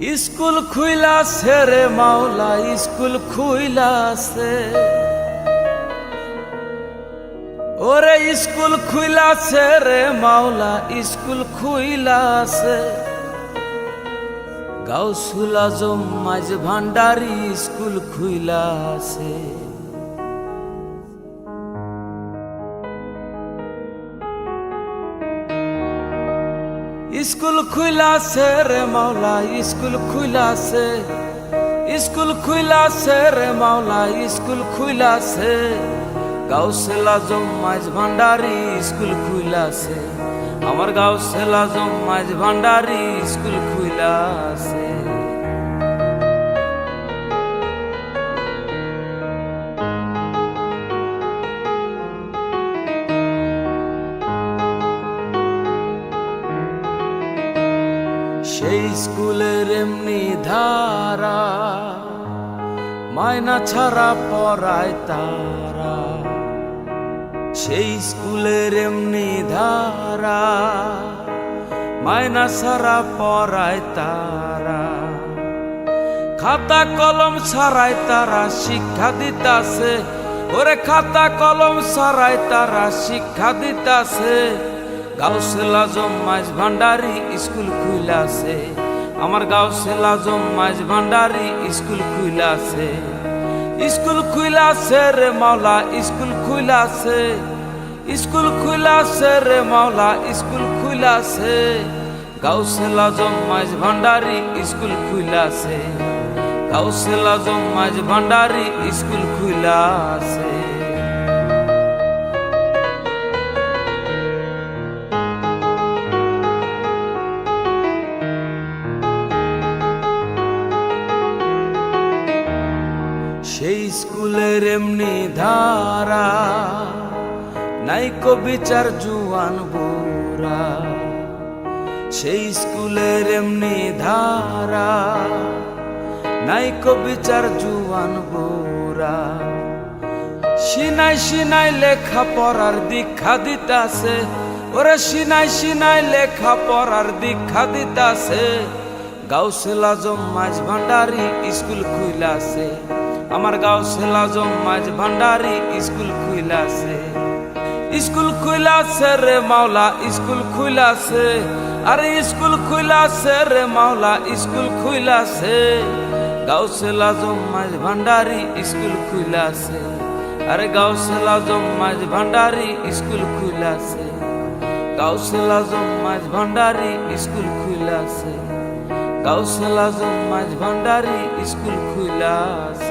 School খুইলাছে রে মাওলা, school খুইলাছে ওরে স্কুল খুইলাছে রে মাওলা, স্কুল খুইলাছে গাউসুল আজম, মাঝ ভান্ডারি স্কুল খুইলাছে স্কুল খুইলাছে রে মাওলা, স্কুল খুইলাছে। স্কুল খুইলাছে রে মাওলা, স্কুল খুইলাছে। গাউসেলা জম মাঝ ভান্ডারি, স্কুল খুইলাছে। আমার গাউসেলা জম মাঝ ভান্ডারি, স্কুল খুইলাছে। সেই স্কুলের এমনি ধারা মায়না ছাড়া পড়ায় তারা। সেই স্কুলের এমনি ধারা মায়না ছাড়া পড়ায় তারা। খাতা কলম ছাড়াই তারা শিক্ষা দিতাছে, ওরে খাতা কলম ছাড়াই তারা শিক্ষা দিতাছে। গাউসেল আজম মাঝ ভান্ডারি স্কুল খুইলাছে। আমার গাউসেল আজম মাঝ ভান্ডারি স্কুল খুইলাছে। স্কুল খুইলাছে রে মাওলা, স্কুল খুইলাছে। স্কুল খুইলাছে রে মাওলা, স্কুল খুইলাছে। গাউসেল আজম মাঝ ভান্ডারি স্কুল খুইলাছে। গাউসেল আজম মাঝ ভান্ডারি স্কুল খুইলাছে। স্কুলের এমনি ধারা নাইকো বিচার জুয়ান বুরা সেই স্কুলের এমনি ধারা নাইকো বিচার জুয়ান বুরা সিনাই সিনাই লেখা পড়ার দীক্ষা দিতাছে, ওরে সিনাই সিনাই লেখা পড়ার দীক্ষা দিতাছে। গাউসেল আজম মাঝ ভান্ডারি স্কুল খুইলাছে। আমার গাউসেল আজম মাঝ ভান্ডারি স্কুল খুইলাছে। স্কুল খুইলাছে রে মাওলা, স্কুল খুইলাছে। আরে স্কুল খুইলাছে রে মাওলা, স্কুল খুইলাছে। গাউসেল আজম মাঝ ভান্ডারি স্কুল খুইলাছে। আরে গাউসেল আজম মাঝ ভান্ডারি স্কুল খুইলাছে। গাউসেল আজম মাঝ ভান্ডারি স্কুল খুইলাছে। গাউসেল আজম মাঝ ভান্ডারি স্কুল খুইলাছে।